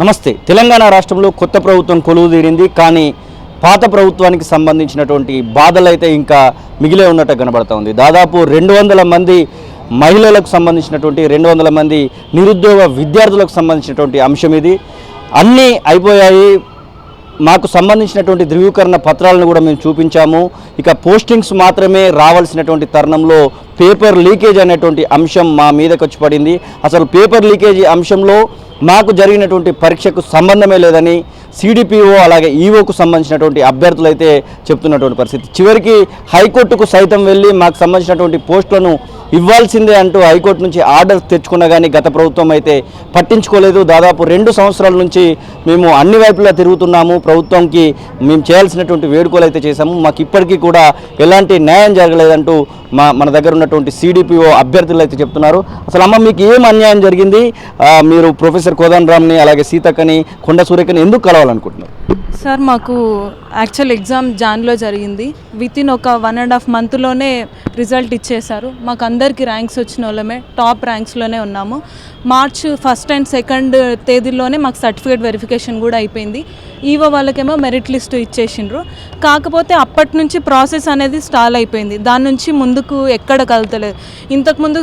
నమస్తే. తెలంగాణ రాష్ట్రంలో కొత్త ప్రభుత్వం కొలువు తీరింది కానీ పాత ప్రభుత్వానికి సంబంధించినటువంటి బాధలు అయితే ఇంకా మిగిలే ఉన్నట్టు కనబడతా ఉంది. దాదాపు రెండు వందల మంది మహిళలకు సంబంధించినటువంటి రెండు వందల మంది నిరుద్యోగ విద్యార్థులకు సంబంధించినటువంటి అంశం ఇది. అన్నీ అయిపోయాయి. మాకు సంబంధించినటువంటి ధృవీకరణ పత్రాలను కూడా మేము చూపించాము. ఇక పోస్టింగ్స్ మాత్రమే రావాల్సినటువంటి తరుణంలో పేపర్ లీకేజ్ అనేటువంటి అంశం మా మీదకి వచ్చి పడింది. అసలు పేపర్ లీకేజీ అంశంలో మాకు జరిగినటువంటి పరీక్షకు సంబంధమే లేదని సిడిపిఓ అలాగే ఈఓకు సంబంధించినటువంటి అభ్యర్థులు అయితే చెప్తున్నటువంటి పరిస్థితి. చివరికి హైకోర్టుకు సైతం వెళ్ళి మాకు సంబంధించినటువంటి పోస్టులను ఇవ్వాల్సిందే అంటూ హైకోర్టు నుంచి ఆర్డర్ తెచ్చుకున్నా కానీ గత ప్రభుత్వం అయితే పట్టించుకోలేదు. దాదాపు రెండు సంవత్సరాల నుంచి మేము అన్ని వైపులా తిరుగుతున్నాము. ప్రభుత్వంకి మేము చేయాల్సినటువంటి వేడుకలు అయితే చేశాము. మాకు ఇప్పటికీ కూడా ఎలాంటి న్యాయం జరగలేదంటూ మా మన దగ్గర ఉన్నటువంటి సిడిపిఓ అభ్యర్థులు అయితే చెప్తున్నారు. అసలు అమ్మ మీకు ఏం అన్యాయం జరిగింది? మీరు ప్రొఫెసర్ కోదండరామ్ని అలాగే సీతక్కని కొండ సూర్యకని ఎందుకు కలవాలనుకుంటున్నారు? సార్ మాకు యాక్చువల్ ఎగ్జామ్ జాన్లో జరిగింది. విత్ ఇన్ ఒక వన్ అండ్ హాఫ్ మంత్లోనే రిజల్ట్ ఇచ్చేశారు. మాకు అందరికీ ర్యాంక్స్ వచ్చిన వాళ్ళమే టాప్ ర్యాంక్స్లోనే ఉన్నాము. మార్చ్ ఫస్ట్ అండ్ సెకండ్ తేదీలోనే మాకు సర్టిఫికేట్ వెరిఫికేషన్ కూడా అయిపోయింది. ఈవో వాళ్ళకేమో మెరిట్ లిస్ట్ ఇచ్చేసిండ్రు. కాకపోతే అప్పటి నుంచి ప్రాసెస్ అనేది స్టాల్ అయిపోయింది. దాని నుంచి ముందుకు ఎక్కడ కలతలేదు. ఇంతకుముందు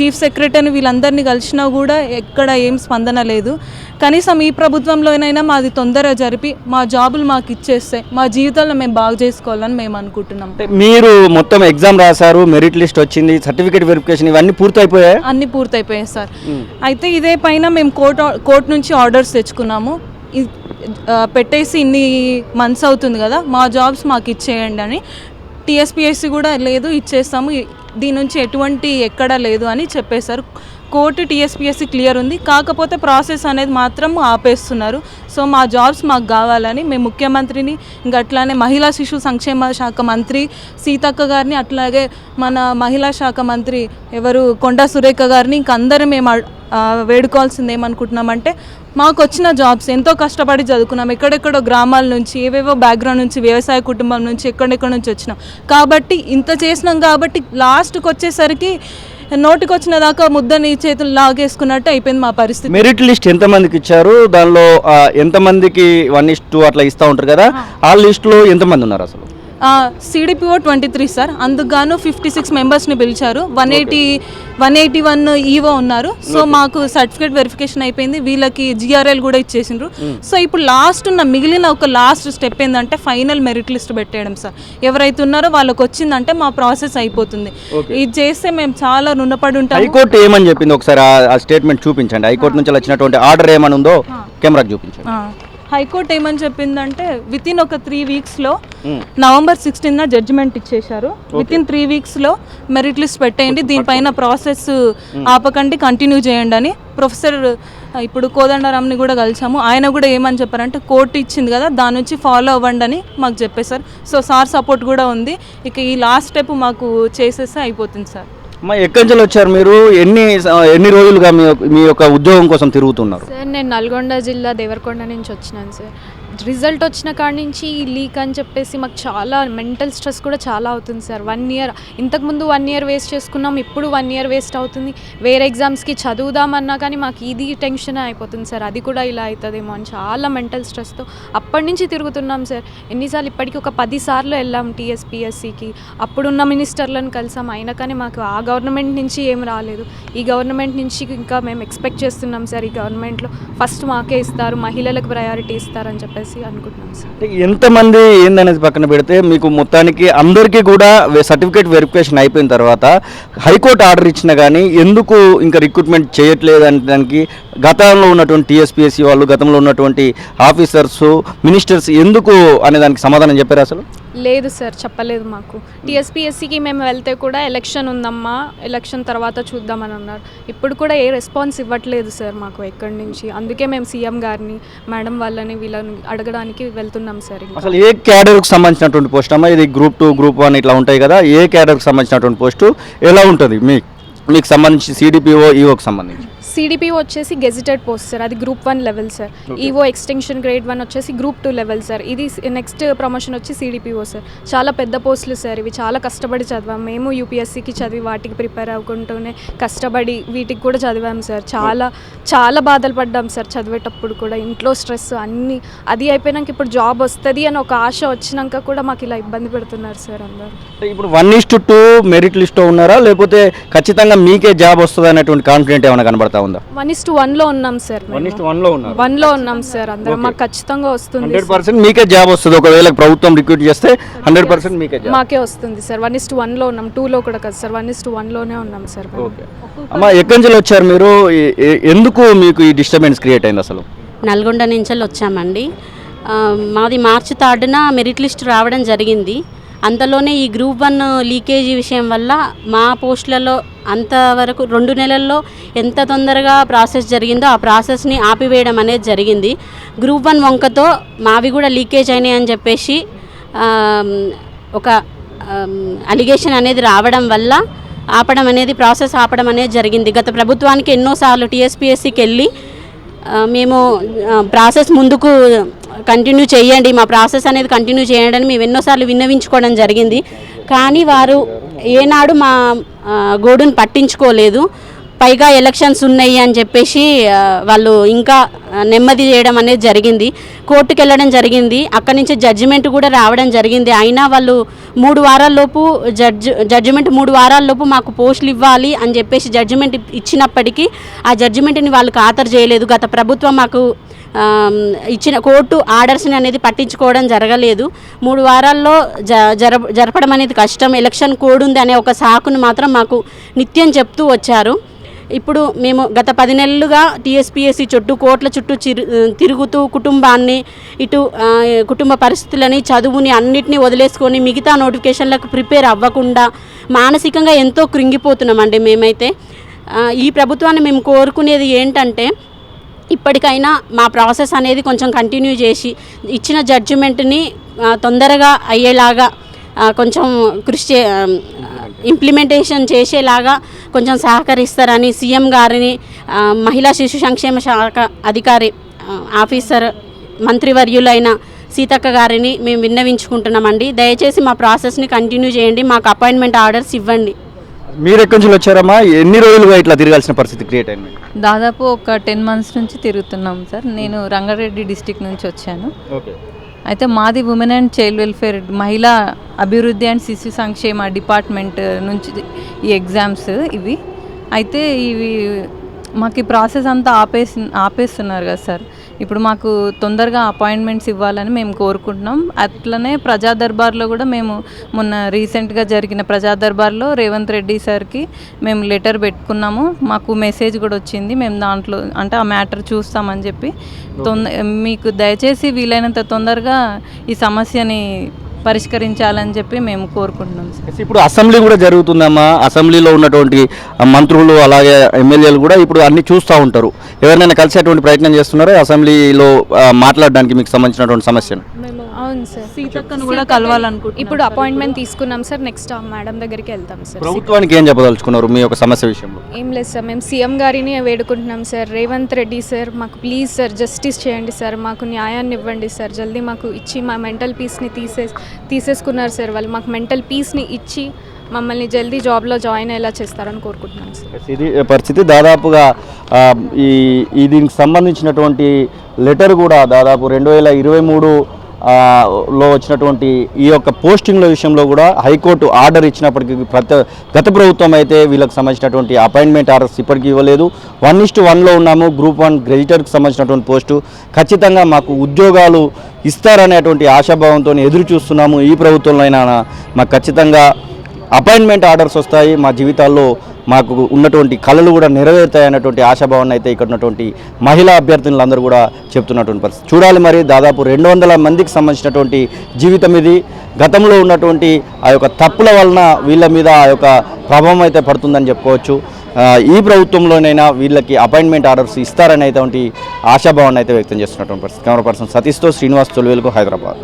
చీఫ్ సెక్రటరీని వీళ్ళందరినీ కలిసినా కూడా ఎక్కడ ఏం స్పందన లేదు. కనీసం ఈ ప్రభుత్వంలోనైనా మాది తొందరగా జరిపి మా జాబులు మాకు ఇచ్చేస్తే మా జీవితాల్లో మేము బాగు చేసుకోవాలని మేము అనుకుంటున్నాం. మీరు మొత్తం ఎగ్జామ్ రాశారు మెరిట్ లిస్ట్ వచ్చింది సర్టిఫికేట్ వెరిఫికేషన్ ఇవన్నీ పూర్తయిపోయాయి? అన్నీ పూర్తయిపోయాయి సార్. అయితే ఇదే పైన మేము కోర్టు కోర్టు నుంచి ఆర్డర్స్ తెచ్చుకున్నాము. పెట్టేసి ఇన్ని మంత్స్ అవుతుంది కదా మా జాబ్స్ మాకు ఇచ్చేయండి అని. టీఎస్పిఎస్సి కూడా లేదు ఇచ్చేస్తాము. దీని నుంచి ఎటువంటి ఎక్కడా లేదు అని చెప్పేశారు. కోర్టు టీఎస్పిఎస్సి క్లియర్ ఉంది. కాకపోతే ప్రాసెస్ అనేది మాత్రం ఆపేస్తున్నారు. సో మా జాబ్స్ మాకు కావాలని మేము ముఖ్యమంత్రిని ఇంకా అట్లానే మహిళా శిశు సంక్షేమ శాఖ మంత్రి సీతక్క గారిని అట్లాగే మన మహిళా శాఖ మంత్రి ఎవరు కొండా సురేఖ గారిని ఇంక అందరం మేము వేడుకోవాల్సింది ఏమనుకుంటున్నామంటే మాకు వచ్చిన జాబ్స్ ఎంతో కష్టపడి చదువుకున్నాం. ఎక్కడెక్కడో గ్రామాల నుంచి ఏవేవో బ్యాక్గ్రౌండ్ నుంచి వ్యవసాయ కుటుంబం నుంచి ఎక్కడెక్కడ నుంచి వచ్చినాం. కాబట్టి ఇంత చేసినాం కాబట్టి లాస్ట్కి వచ్చేసరికి నోటికి వచ్చిన దాకా ముద్దని చేతులు లాగేసుకున్నట్టు అయిపోయింది మా పరిస్థితి. మెరిట్ లిస్ట్ ఎంతమందికి ఇచ్చారు? దానిలో ఎంతమందికి వన్ ఇస్ టూ అట్లా ఇస్తూ ఉంటారు కదా? ఆ లిస్టులో ఎంతమంది ఉన్నారు అసలు? సిడిపిఓ ట్వంటీ త్రీ సార్ అందుకు గాను ఫిఫ్టీ సిక్స్ మెంబర్స్ని పిలిచారు. One eighty one eighty one EO ఉన్నారు. సో మాకు సర్టిఫికేట్ వెరిఫికేషన్ అయిపోయింది. వీళ్ళకి జిఆర్ఎల్ కూడా ఇచ్చేసిండ్రు. సో ఇప్పుడు లాస్ట్ ఉన్న మిగిలిన ఒక లాస్ట్ స్టెప్ ఏంటంటే ఫైనల్ మెరిట్ లిస్ట్ పెట్టేయడం సార్ ఎవరైతే ఉన్నారో వాళ్ళకి వచ్చిందంటే మా ప్రాసెస్ అయిపోతుంది. ఇది చేస్తే మేము చాలా రుణపడి ఉంటాము. హైకోర్టు ఏమని చెప్పింది ఒకసారి? ఆ- స్టేట్మెంట్ చూపించండి. హైకోర్టు నుంచి వచ్చినటువంటి ఆర్డర్ ఏమని ఉందో కెమెరాకి చూపించండి. హైకోర్టు ఏమని చెప్పిందంటే విత్ ఇన్ ఒక త్రీ వీక్స్లో మ్మ్. నవంబర్ సిక్స్టీన్ జడ్జిమెంట్ ఇచ్చేశారు. విత్ ఇన్ త్రీ వీక్స్లో మెరిట్ లిస్ట్ పెట్టేయండి దీనిపైన ప్రాసెస్ ఆపకండి కంటిన్యూ చేయండి అని ప్రొఫెసర్ ఇప్పుడు కోదండరామ్ని కూడా కలిసాము. ఆయన కూడా ఏమని చెప్పారంటే కోర్టు ఇచ్చింది కదా దాని నుంచి ఫాలో అవ్వండి అని మాకు చెప్పేశారు. సో సార్ సపోర్ట్ కూడా ఉంది. ఇక ఈ లాస్ట్ స్టెప్ మాకు చేసేస్తే అయిపోతుంది సార్. మా ఎక్కడి నుంచి వచ్చారు మీరు? ఎన్ని ఎన్ని రోజులుగా మీ మీ యొక్క ఉద్యోగం కోసం తిరుగుతున్నారు? సార్ నేను నల్గొండ జిల్లా దేవరకొండ నుంచి వచ్చినాను సార్. రిజల్ట్ వచ్చిన కాడి నుంచి లీక్ అని చెప్పేసి మాకు చాలా మెంటల్ స్ట్రెస్ కూడా చాలా అవుతుంది సార్. వన్ ఇయర్ ఇంతకుముందు వన్ ఇయర్ వేస్ట్ చేసుకున్నాం ఇప్పుడు వన్ ఇయర్ వేస్ట్ అవుతుంది. వేరే ఎగ్జామ్స్కి చదువుదామన్నా కానీ మాకు ఇది టెన్షన్ అయిపోతుంది సార్. అది కూడా ఇలా అవుతుందేమో అని చాలా మెంటల్ స్ట్రెస్తో అప్పటి నుంచి తిరుగుతున్నాం సార్. ఎన్నిసార్లు ఇప్పటికీ ఒక పదిసార్లు వెళ్ళాం టీఎస్పిఎస్సికి అప్పుడున్న మినిస్టర్లను కలిసాం. అయినా కానీ మాకు ఆ గవర్నమెంట్ నుంచి ఏం రాలేదు. ఈ గవర్నమెంట్ నుంచి ఇంకా మేము ఎక్స్పెక్ట్ చేస్తున్నాం సార్ ఈ గవర్నమెంట్లో ఫస్ట్ మాకే ఇస్తారు మహిళలకు ప్రయారిటీ ఇస్తారని చెప్పేసి. అనుకుంటున్నాం సార్. అంటే ఎంతమంది ఏందనేది పక్కన పెడితే మీకు మొత్తానికి అందరికీ కూడా సర్టిఫికేట్ వెరిఫికేషన్ అయిపోయిన తర్వాత హైకోర్టు ఆర్డర్ ఇచ్చినా కానీ ఎందుకు ఇంకా రిక్రూట్మెంట్ చేయట్లేదు అనే దానికి? గతంలో ఉన్నటువంటి టీఎస్పీఎస్సీ వాళ్ళు గతంలో ఉన్నటువంటి ఆఫీసర్స్ మినిస్టర్స్ ఎందుకు అనే దానికి సమాధానం చెప్పారు అసలు? లేదు సార్ చెప్పలేదు మాకు. టీఎస్పీఎస్సికి మేము వెళ్తే కూడా ఎలక్షన్ ఉందమ్మా ఎలక్షన్ తర్వాత చూద్దామని అన్నారు. ఇప్పుడు కూడా ఏ రెస్పాన్స్ ఇవ్వట్లేదు సార్ మాకు ఎక్కడి నుంచి. అందుకే మేము సీఎం గారిని మేడం వాళ్ళని వీళ్ళని అడగడానికి వెళ్తున్నాం సార్ అసలు ఏ క్యాడర్కి సంబంధించినటువంటి పోస్ట్ అమ్మా? ఇది గ్రూప్ టూ గ్రూప్ వన్ ఇట్లా ఉంటాయి కదా ఏ క్యాడర్కి సంబంధించినటువంటి పోస్టు? ఎలా ఉంటుంది మీకు మీకు సంబంధించి సిడిపిఓ ఈఓకి సంబంధించి? సిడిపి వచ్చేసి గెజిటెడ్ పోస్ట్ సార్. అది group one level sir. EO extension grade one వచ్చేసి గ్రూప్ టూ లెవెల్ సార్. ఇది నెక్స్ట్ ప్రమోషన్ వచ్చి సిడిపిఓ సార్. చాలా పెద్ద పోస్టులు సార్. ఇవి చాలా కష్టపడి చదివాం. మేము యూపీఎస్సీకి చదివి వాటికి ప్రిపేర్ అవ్వకుంటూనే కష్టపడి వీటికి కూడా చదివాం సార్. చాలా చాలా బాధలు పడ్డాం సార్ చదివేటప్పుడు కూడా. ఇంట్లో స్ట్రెస్ అన్నీ అది అయిపోయినాక ఇప్పుడు జాబ్ వస్తుంది అని ఒక ఆశ వచ్చినాక కూడా మాకు ఇలా ఇబ్బంది పెడుతున్నారు సార్ అందరూ. ఇప్పుడు వన్ ఇస్ట్ టూ మెరిట్ లిస్ట్లో ఉన్నారా? లేకపోతే ఖచ్చితంగా మీకే జాబ్ వస్తుంది అనేటువంటి కాన్ఫిడెంట్ ఏమైనా కనబడతా ఉందా? వన్ ఇస్ టు వన్లో ఉన్నాం సార్ వన్ ఇస్ట్ వన్లో ఉన్నారు. వన్లో ఉన్నాం సార్ అందరం మాకు ఖచ్చితంగా వస్తుంది హండ్రెడ్ పర్సెంట్ మీకే జాబ్ వస్తుంది. ఒకవేళ ప్రభుత్వం రిక్రూట్ చేస్తే హండ్రెడ్ పర్సెంట్ మీకే జాబ్. మాకే వస్తుంది సార్ వన్ ఇస్ టు వన్లో ఉన్నాం. టూలో కూడా కాదు సార్ వన్ ఇస్ టు వన్లోనే ఉన్నాం సార్. ఓకే అమ్మ ఎక్కడి నుంచి వచ్చారు మీరు? ఎందుకు మీకు ఈ డిస్టర్బెన్స్ క్రియేట్ అయింది అసలు? నల్గొండ నుంచి వచ్చామండి. మాది మార్చి థర్డ్న మెరిట్ లిస్ట్ రావడం జరిగింది. అంతలోనే ఈ గ్రూప్ వన్ లీకేజీ విషయం వల్ల మా పోస్టులలో అంతవరకు రెండు నెలల్లో ఎంత తొందరగా ప్రాసెస్ జరిగిందో ఆ ప్రాసెస్ని ఆపివేయడం అనేది జరిగింది. గ్రూప్ వన్ వంకతో మావి కూడా లీకేజ్ అయినాయి అని చెప్పేసి ఒక అలిగేషన్ అనేది రావడం వల్ల ఆపడం అనేది ప్రాసెస్ ఆపడం అనేది జరిగింది. గత ప్రభుత్వానికి ఎన్నోసార్లు టీఎస్పీఎస్సికి వెళ్ళి మేము ప్రాసెస్ ముందుకు కంటిన్యూ చేయండి మా ప్రాసెస్ అనేది కంటిన్యూ చేయండి అని మేము ఎన్నోసార్లు విన్నవించుకోవడం జరిగింది. కానీ వారు ఏనాడు మా గోడును పట్టించుకోలేదు. పైగా ఎలక్షన్స్ ఉన్నాయి అని చెప్పేసి వాళ్ళు ఇంకా నెమ్మది చేయడం అనేది జరిగింది. కోర్టుకు వెళ్ళడం జరిగింది. అక్కడి నుంచి జడ్జిమెంట్ కూడా రావడం జరిగింది. అయినా వాళ్ళు మూడు వారాల్లోపు జడ్జ్ జడ్జిమెంట్ మూడు వారాల్లోపు మాకు పోస్టులు ఇవ్వాలి అని చెప్పేసి జడ్జిమెంట్ ఇచ్చినప్పటికీ ఆ జడ్జిమెంట్ని వాళ్ళు ఖాతరు చేయలేదు. గత ప్రభుత్వం మాకు ఇచ్చిన కోర్టు ఆర్డర్స్ని అనేది పట్టించుకోవడం జరగలేదు. మూడు వారాల్లో జ జర జరపడం అనేది కష్టం. ఎలక్షన్ కోడ్ ఉంది అనే ఒక సాకును మాత్రం మాకు నిత్యం చెప్తూ వచ్చారు. ఇప్పుడు మేము గత పది నెలలుగా టీఎస్పీఎస్సీ చుట్టూ కోట్ల చుట్టూ చిరు తిరుగుతూ కుటుంబాన్ని ఇటు కుటుంబ పరిస్థితులని చదువుని అన్నిటినీ వదిలేసుకొని మిగతా నోటిఫికేషన్లకు ప్రిపేర్ అవ్వకుండా మానసికంగా ఎంతో కృంగిపోతున్నామండి మేమైతే. ఈ ప్రభుత్వాన్ని మేము కోరుకునేది ఏంటంటే ఇప్పటికైనా మా ప్రాసెస్ అనేది కొంచెం కంటిన్యూ చేసి ఇచ్చిన జడ్జిమెంట్ని తొందరగా అయ్యేలాగా కొంచెం కృషి చే ఇంప్లిమెంటేషన్ చేసేలాగా కొంచెం సహకరిస్తారని సీఎం గారిని మహిళా శిశు సంక్షేమ శాఖ అధికారి ఆఫీసర్ మంత్రివర్యులైన సీతక్క గారిని మేము విన్నవించుకుంటున్నామండి. దయచేసి మా ప్రాసెస్ని కంటిన్యూ చేయండి. మాకు అపాయింట్మెంట్ ఆర్డర్స్ ఇవ్వండి. మీరు ఎక్కడి నుంచి వచ్చారమ్మా? ఎన్ని రోజులుగా ఇట్లా తిరగాల్సిన పరిస్థితి క్రియేట్ అయింది? దాదాపు ఒక టెన్ మంత్స్ నుంచి తిరుగుతున్నాం సార్. నేను రంగారెడ్డి డిస్టిక్ నుంచి వచ్చాను. ఓకే. అయితే మాది ఉమెన్ అండ్ చైల్డ్ వెల్ఫేర్ మహిళా అభివృద్ధి అండ్ శిశు సంక్షేమ డిపార్ట్మెంట్ నుంచి ఈ ఎగ్జామ్స్ ఇవి. అయితే ఇవి మాకు ఈ ప్రాసెస్ అంతా ఆపేసి ఆపేస్తున్నారు కదా సార్. ఇప్పుడు మాకు తొందరగా అపాయింట్మెంట్స్ ఇవ్వాలని మేము కోరుకుంటున్నాం. అట్లనే ప్రజా దర్బార్లో కూడా మేము మొన్న రీసెంట్గా జరిగిన ప్రజా దర్బార్లో రేవంత్ రెడ్డి సార్కి మేము లెటర్ పెట్టుకున్నాము. మాకు మెసేజ్ కూడా వచ్చింది. మేము దాంట్లో అంటే ఆ మ్యాటర్ చూస్తామని చెప్పి. తొంద మీకు దయచేసి వీలైనంత తొందరగా ఈ సమస్యని పరిష్కరించాలని చెప్పి మేము కోరుకుంటున్నాం సార్. ఇప్పుడు అసెంబ్లీ కూడా జరుగుతుందమ్మా. అసెంబ్లీలో ఉన్నటువంటి మంత్రులు అలాగే ఎమ్మెల్యేలు కూడా ఇప్పుడు అన్ని చూస్తూ ఉంటారు. ఎవరినైనా కలిసేటువంటి ప్రయత్నం చేస్తున్నారో అసెంబ్లీలో మాట్లాడడానికి మీకు సంబంధించినటువంటి సమస్యను? అవును సార్. సీతక్కను కూడా కలవాలనుకుంటున్నాం ఇప్పుడు అపాయింట్మెంట్ తీసుకున్నాం సార్. నెక్స్ట్ ఆ మేడం దగ్గరికి వెళ్తాం సార్. ప్రభుత్వానికి ఏం చెప్పదలుచుకున్నారు మీ యొక్క సమస్య విషయంలో? ఏం లేదు సార్. మేము సీఎం గారిని వేడుకుంటున్నాం సార్. రేవంత్ రెడ్డి సార్ మాకు ప్లీజ్ సార్ జస్టిస్ చేయండి సార్. మాకు న్యాయాన్ని ఇవ్వండి సార్. జల్దీ మాకు ఇచ్చి మా మెంటల్ పీస్ని తీసే తీసేసుకున్నారు సార్ వాళ్ళు. మాకు మెంటల్ పీస్ని ఇచ్చి మమ్మల్ని జల్దీ జాబ్లో జాయిన్ అయ్యేలా చేస్తారని కోరుకుంటున్నాం సార్. ఇది పరిస్థితి. దాదాపుగా ఈ దీనికి సంబంధించినటువంటి లెటర్ కూడా దాదాపు రెండు వేల ఇరవై మూడు లో వచ్చినటువంటి ఈ యొక్క పోస్టింగ్ల విషయంలో కూడా హైకోర్టు ఆర్డర్ ఇచ్చినప్పటికీ ప్రతి గత ప్రభుత్వం అయితే వీళ్ళకి సంబంధించినటువంటి అపాయింట్మెంట్ ఆర్డర్స్ ఇప్పటికీ ఇవ్వలేదు. వన్ ఇస్ట్ వన్లో ఉన్నాము గ్రూప్ వన్ గ్రెజిటర్కి సంబంధించినటువంటి పోస్టు. ఖచ్చితంగా మాకు ఉద్యోగాలు ఇస్తారనేటువంటి ఆశాభావంతో ఎదురు చూస్తున్నాము ఈ ప్రభుత్వంలో అయినా. మాకు ఖచ్చితంగా అపాయింట్మెంట్ ఆర్డర్స్ వస్తాయి. మా జీవితాల్లో మాకు ఉన్నటువంటి కళలు కూడా నెరవేరుతాయి అన్నటువంటి ఆశాభావాన్ని అయితే ఇక్కడ ఉన్నటువంటి మహిళా అభ్యర్థులందరూ కూడా చెప్తున్నటువంటి పరిస్థితి. చూడాలి మరి దాదాపు రెండు వందల మందికి సంబంధించినటువంటి జీవితం ఇది. గతంలో ఉన్నటువంటి ఆ యొక్క తప్పుల వలన వీళ్ళ మీద ఆ యొక్క ప్రభావం అయితే పడుతుందని చెప్పుకోవచ్చు. ఈ ప్రభుత్వంలోనైనా వీళ్ళకి అపాయింట్మెంట్ ఆర్డర్స్ ఇస్తారనేటువంటి ఆశాభావాన్ని అయితే వ్యక్తం చేస్తున్నటువంటి పరిస్థితి. కెమెరా పర్సన్ సతీష్తో శ్రీనివాస్ తొలివేలుకు హైదరాబాద్.